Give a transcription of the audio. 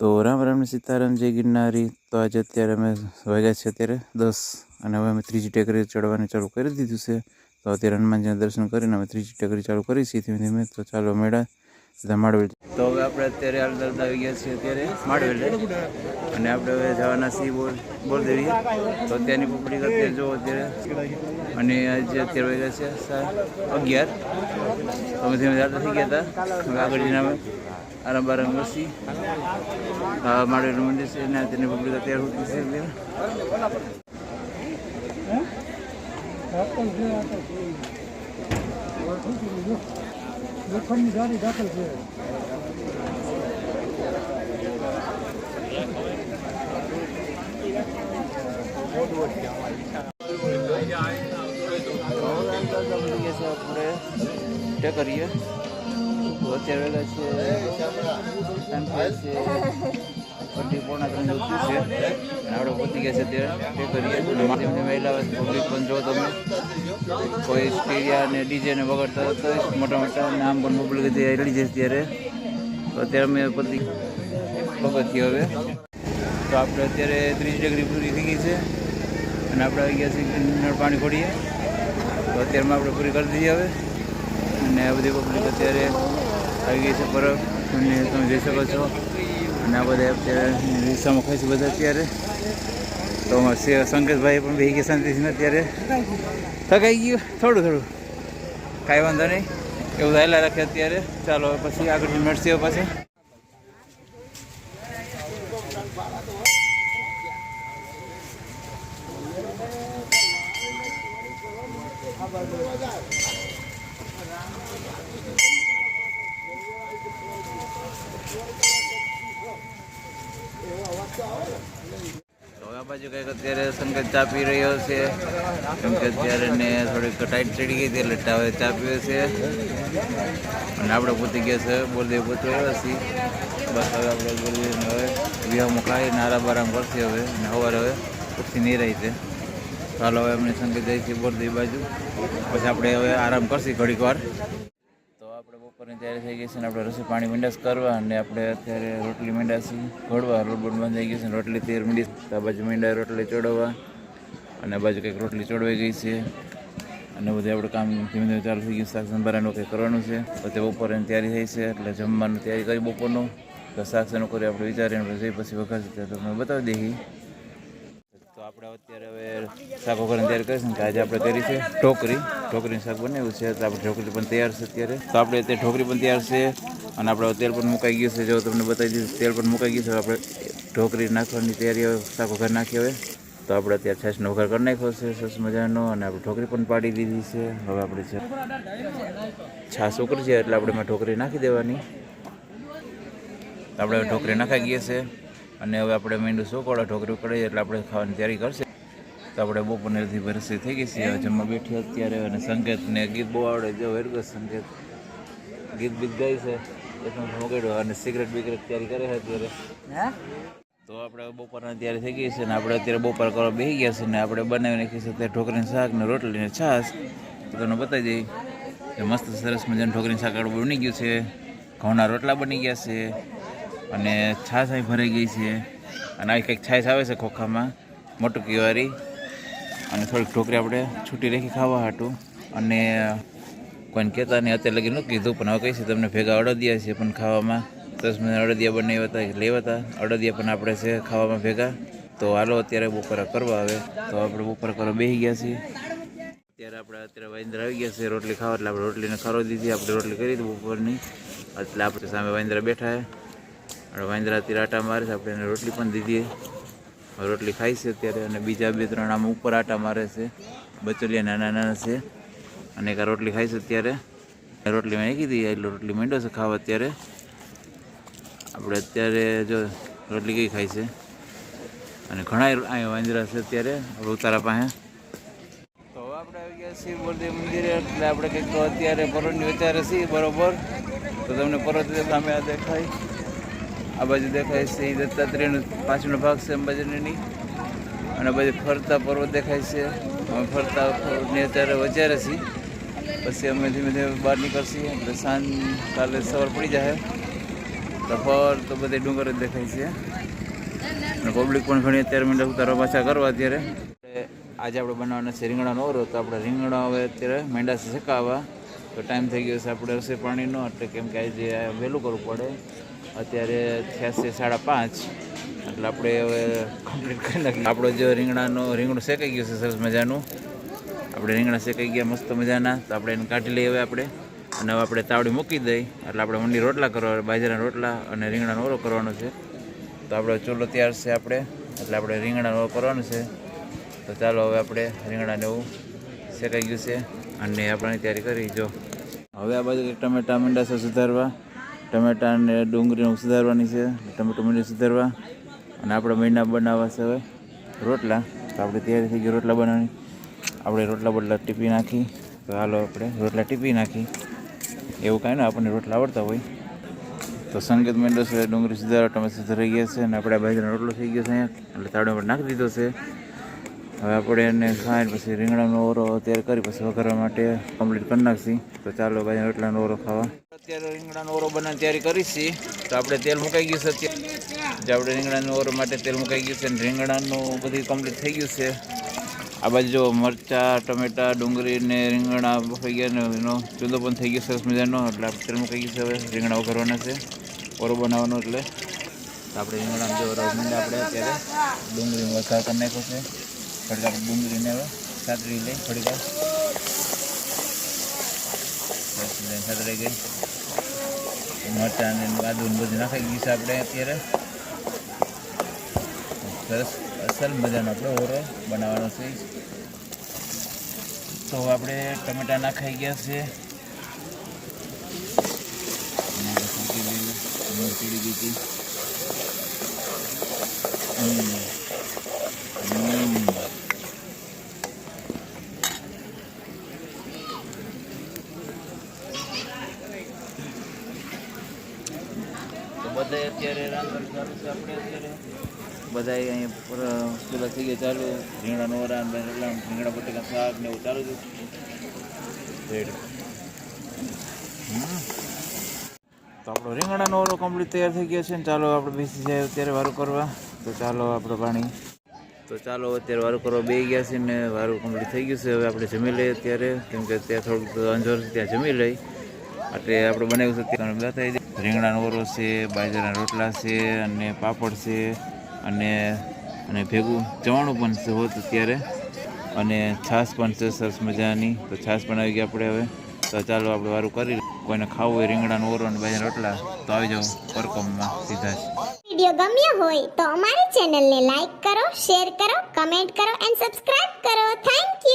તો રામ રામ ને સીતારામ, જય ગિરનારી. તો આજે અત્યારે અમે વાગ્યા છે અત્યારે દસ અને હવે અમે ત્રીજી ટેકરી ચડવાનું ચાલુ કરી દીધું છે. તો અત્યારે હનુમાનજીના દર્શન કરીને અમે ત્રીજી ટેકરી ચાલુ કરી છીએ ધીમે ધીમે તો ચાલો મેળા સીધા માડવેલ તો હવે આપણે અત્યારે હાલતા આવી ગયા છીએ અત્યારે માડવેલે અને આપણે હવે જવાના સી બોલ બોલ દેવી. તો અત્યારની પબ્લિક અત્યારે જો અત્યારે. અને આજે અત્યારે વાગ્યા છે અગિયાર. તો અમે ધીમે ચાલતા થઈ ગયા હતા. આગળ જઈને બસી હા માડવેલું મંદિર છે ને તેની પબ્લિક અત્યારે હોતી છે અત્યારે. લોખંડની ગાડી દાખલ છે કરીએ તો અત્યારે વેલા છે, સાંજે છે અઢી પોણા છે. આપણે પહોંચી ગયા છે તે કરીએ એલા પબ્લિક પણ જો તમે. કોઈ સ્ટીરિયા ને ડીજે ને વગાડતા હતા મોટા મોટા, અને આમ પણ પબ્લિક અત્યારે રેડી છે ત્યારે. તો અત્યારે અમે પતિ પગથી હવે. તો આપણે અત્યારે ત્રીસ ડિગ્રી પૂરી થઈ ગઈ છે. અને આપણે આવી ગયા છીએ નળ પાણી ખોડીએ તો અત્યારમાં આપણે પૂરી કરી દઈએ હવે. અને આ બધી પબ્લિક અત્યારે આવી ગઈ છે બરફ અને તમે જોઈ શકો છો. અને આ બધા અત્યારે રિક્ષામાં ખાય છે બધા અત્યારે. તો શંકરભાઈ પણ બે ગયા શાંતિથી અત્યારે. થકાઈ ગયું, થોડું થોડું. કાંઈ વાંધો નહીં. એવું રહેલા રાખે અત્યારે. ચાલો, પછી આગળ મળશે પાછી. તો આ બાજુ કંઈક અત્યારે સંકેત ચા પી રહ્યો છે. કેમ કે અત્યારે ને થોડીક ટાઈટ ચડી ગઈ હતી એટલે ટાવે ચા પીવે છે. અને આપણે પોતી ગયા છે બોલદેવ આવ્યા છીએ બસ હવે આપણે બોલદેવને હવે વિવાહમાં ખાઈને આરામ આરામ કરશે હવે. અને સવારે હવે પછી રહી છે. ચાલો હવે અમને સંકેત જાય છે બોલદેવ બાજુ. પછી આપણે હવે આરામ કરશે ઘડીક વાર. આપણે બપોરની તૈયારી થઈ ગઈ છે આપણે રસોઈ પાણી મીંડાસ કરવા અને આપણે અત્યારે રોટલી મીંડાસી ઘડવા. રોબોટ બંધ થઈ ગઈ છે રોટલી તેર મીંડી આ બાજુ મીંડા રોટલી ચોડવા અને બાજુ કંઈક રોટલી ચડવાઈ ગઈ છે. અને બધું આપણે કામ ધીમે ધીમે ચાલુ થઈ ગયું શાક સંભારાનું કંઈક કરવાનું છે. તે બપોરની તૈયારી થઈ છે એટલે જમવાનું તૈયારી કરી બપોરનું. તો શાક શેનું કરી આપણે વિચારીને જઈ પછી વખત તમને બતાવી દઈએ. આપણે અત્યારે હવે શાક વગરની તૈયાર કરીશું કે આજે આપણે કરી છે ઢોકરી. ઢોકરીનું શાક બનાવ્યું છે. તો આપણે ઢોકરી પણ તૈયાર છે અત્યારે. તો આપણે અત્યારે ઢોકરી પણ તૈયાર છે અને આપણે તેલ પણ મુકાઈ ગયું છે. જો તમને બતાવી દીધું તેલ પણ મુકાઈ ગયું છે. આપણે ઢોકરી નાખવાની તૈયારી શાક વઘાર નાખી હવે. તો આપણે અત્યારે છાશનો વઘાર કરી નાખ્યો છે સરસ મજાનો, અને આપણે ઢોકરી પણ પાડી દીધી છે. હવે આપણે છે છાશ ઉકળી છે એટલે આપણે ઢોકરી નાખી દેવાની. આપણે ઢોકરી નાખાઈ ગઈ છે. અને હવે આપણે મીંડું સોકોળા ઢોકરી ઉકળે એટલે આપણે ખાવાની તૈયારી કરશે. તો આપણે બપોરની ભરસી થઈ ગઈ છે. હવે જમવા બેઠી અત્યારે અને સંકેતને ગીત બહુ આવડે જો વેરગો સંકેત. ગીત બીત ગાય છે. એટલું મોકલ્યો અને સિગરેટ બિગરેટ તૈયારી કરે છે અત્યારે. તો આપણે બપોરના તૈયારી થઈ ગઈ છે ને આપણે અત્યારે બપોર કરવા બેસી ગયા છે ને આપણે બનાવી નાખી છે અત્યારે ઢોકરીને શાક ને રોટલીને છાશ. તો તમને બતાવી દઈએ કે મસ્ત સરસ મજાનું ઢોકરીનું શાક બની ગયું છે. ઘઉંના રોટલા બની ગયા છે. અને છાશ અહીં ભરાઈ ગઈ છે. અને આવી કંઈક છાશ આવે છે ખોખામાં મોટુકીવાળી અને થોડીક ઢોકરી આપણે છૂટી રાખી ખાવા હાટું. અને કોઈને કહેતા નહીં, અત્યારે લગી નહોતું કીધું, પણ હવે કહીશ, તમને ભેગા અડદિયા છે પણ ખાવામાં. દસ મિનિટ અડદિયા બનાવ્યા હતા લેવા હતા. અડદિયા પણ આપણે છે ખાવામાં ભેગા. તો હાલો, અત્યારે બપોરા કરવા આવે. તો આપણે બપોર કરવા બેસી ગયા છીએ. અત્યારે આપણે અત્યારે વાંદરા આવી ગયા છે રોટલી ખાવા, એટલે આપણે રોટલીને ખરો દીધી, આપણે રોટલી કરી દીધી બપોરની. એટલે આપણે સામે વાંદરા બેઠા છે. આપણે વાંદરા અત્યારે આટા મારે છે. આપણે એને રોટલી પણ દીધી રોટલી ખાઈ છે અત્યારે અને બીજા બે ત્રણ આમ ઉપર આટા મારે છે. બચોલિયા નાના નાના છે. અને એક રોટલી ખાઈ છે અત્યારે. રોટલી મેં કીધી એટલે રોટલી માંડ્યો છે ખાવા અત્યારે. આપણે અત્યારે જો રોટલી કઈ ખાઈ છે. અને ઘણા અહીંયા વાંદરા છે અત્યારે ઉતારા પાસે. તો હવે આપણે આવી ગયા છીએ બોલદેવ મંદિરે, એટલે આપણે કંઈક અત્યારે પરોઢની વિચારે છીએ, બરોબર? તો તમને પરોઢ સામે આ દેખાય. આ બાજુ દેખાય છે એ દત્તાત્રેયનો પાછળનો ભાગ છે અંબાજીની. અને બધી ફરતા પર્વત દેખાય છે. અમે ફરતા ને અત્યારે વચારે છીએ. પછી અમે ધીમે ધીમે બહાર નીકળશી. એટલે સાંજ કાલે સવાર પડી જાય. તો ફર તો બધે ડુંગર જ દેખાય છે. અને પબ્લિક પણ ઘણી અત્યારે મીંડા ઉતારવા પાછા કરવા અત્યારે. આજે આપણે બનાવવાના છે રીંગણાનો ઓરો. તો આપણે રીંગણા હવે અત્યારે મેંડા શેકાવવા તો ટાઈમ થઈ ગયો છે આપણે રસોઈ પાણીનો. એટલે કેમ કે આજે વહેલું કરવું પડે. અત્યારે થયા સાડા પાંચ. એટલે આપણે હવે કમ્પ્લીટ કરી નાખીએ. આપણો જે રીંગણાનો રીંગણું શેકાઈ ગયું છે સરસ મજાનું. આપણે રીંગણા શેકાઈ ગયા, મસ્ત મજાના. તો આપણે એને કાઢી લઈએ હવે આપણે. અને હવે આપણે તાવડી મૂકી દઈ. એટલે આપણે મંડી રોટલા કરવા, બાજરાના રોટલા અને રીંગણાનો ઓરો કરવાનો છે. તો આપણે ચૂલો તૈયાર છે આપણે. એટલે આપણે રીંગણાનો ઓરો કરવાનો છે. તો ચાલો હવે આપણે રીંગણાને એવું શેકાઈ ગયું છે. અને આપણે તૈયારી કરી, જો. હવે આ બાજુ ટમેટા, મીંડા છે સુધારવા. ટમેટા અને ડુંગળીનું સુધારવાની છે. ટમેટો મીંડી સુધારવા. અને આપણે મહિના બનાવવા છે હવે. રોટલા. તો આપણે તૈયારી થઈ ગઈ રોટલા બનાવવાની. આપણે રોટલા બોટલા ટીપી નાખી. તો હાલો આપણે રોટલા ટીપી નાખી. એવું કાંઈ ના આપણને રોટલા આવડતા હોય. તો સંગીત મેંડો છે, ડુંગળી સુધારો ટમેટા સુધારી ગયા છે. અને આપણે બાજરાનો રોટલો થઈ ગયો છે એટલે તાવડો પર નાખી દીધો છે. હવે આપણે એને ખાઈને પછી રીંગણાનો ઓરો તૈયાર કરી પછી વઘારવા માટે કમ્પ્લીટ કરી નાખશી. તો ચાલો ભાઈ રોટલાનો ઓરો ખાવા. અત્યારે રીંગણાનો ઓરો બનાવવાની તૈયારી કરીશી તો આપણે તેલ મુકાઈ ગયું છે અત્યારે. જે આપણે રીંગણાનો ઓરો માટે તેલ મુકાઈ ગયું છે અને રીંગણાનું બધું કમ્પ્લીટ થઈ ગયું છે. આ બાજુ જો મરચાં, ટમેટા, ડુંગળી ને રીંગણા બફાઈ ગયા ને એનો ચૂંદો પણ થઈ ગયો સરસ મજાનો, એટલે આપણે તેલ મુકાઈ ગયું છે હવે. રીંગણા વઘારવાના છે. ઓરો બનાવવાનો એટલે. આપણે રીંગણા જો આપણે અત્યારે ડુંગળી વઘાર કરી નાખ્યો છે. થોડીક આપણે ડુંગળીને હવે સાતરી લઈ થોડીક સાતરાઈ ગઈ. મરચાં ને આદુ ને બધું ગયું છે આપણે અત્યારે. સરસ, અસલ મજાનો આપણે ઓરો બનાવવાનો છે. તો આપણે ટમેટા નાખાઈ ગયા છે. પીડી ગઈ હતી બધા અહીંયા પેલા થઈ ગયા ચાલુ. રીંગણા નોરા રીંગણા બટેકા શાક ને એવું ચાલુ છે. તો આપણો રીંગણાનો નોરો કમ્પ્લીટ તૈયાર થઈ ગયો છે ને ચાલો આપણે બેસી જાય અત્યારે વારું કરવા. તો ચાલો આપણે પાણી. તો ચાલો અત્યારે વારું કરવા બે ગયા છે ને વારું કમ્પ્લીટ થઈ ગયું છે. હવે આપણે જમી લઈએ અત્યારે, કેમ કે ત્યાં થોડુંક અંજોર ત્યાં જમી લઈ. એટલે આપણે બનાવ્યું છે ત્યાં બતાવી રીંગણાનો ઓરો છે, બાજરાના રોટલા છે, અને પાપડ છે, અને અને ભેગું ચવાણું પણ છે હોત અત્યારે. અને છાશ પણ છે સરસ મજાની. તો છાશ આવી ગયા આપણે હવે. તો ચાલો આપણે વારું કરી કોઈને ખાવું હોય રીંગણાનો ઓરો અને બાજરાના રોટલા, તો આવી જાઓ પરકમમાં સીધા જ. વીડિયો ગમ્યો હોય તો અમારી ચેનલને લાઈક કરો, શેર કરો, કમેન્ટ કરો એન્ડ સબસ્ક્રાઇબ કરો. થેન્ક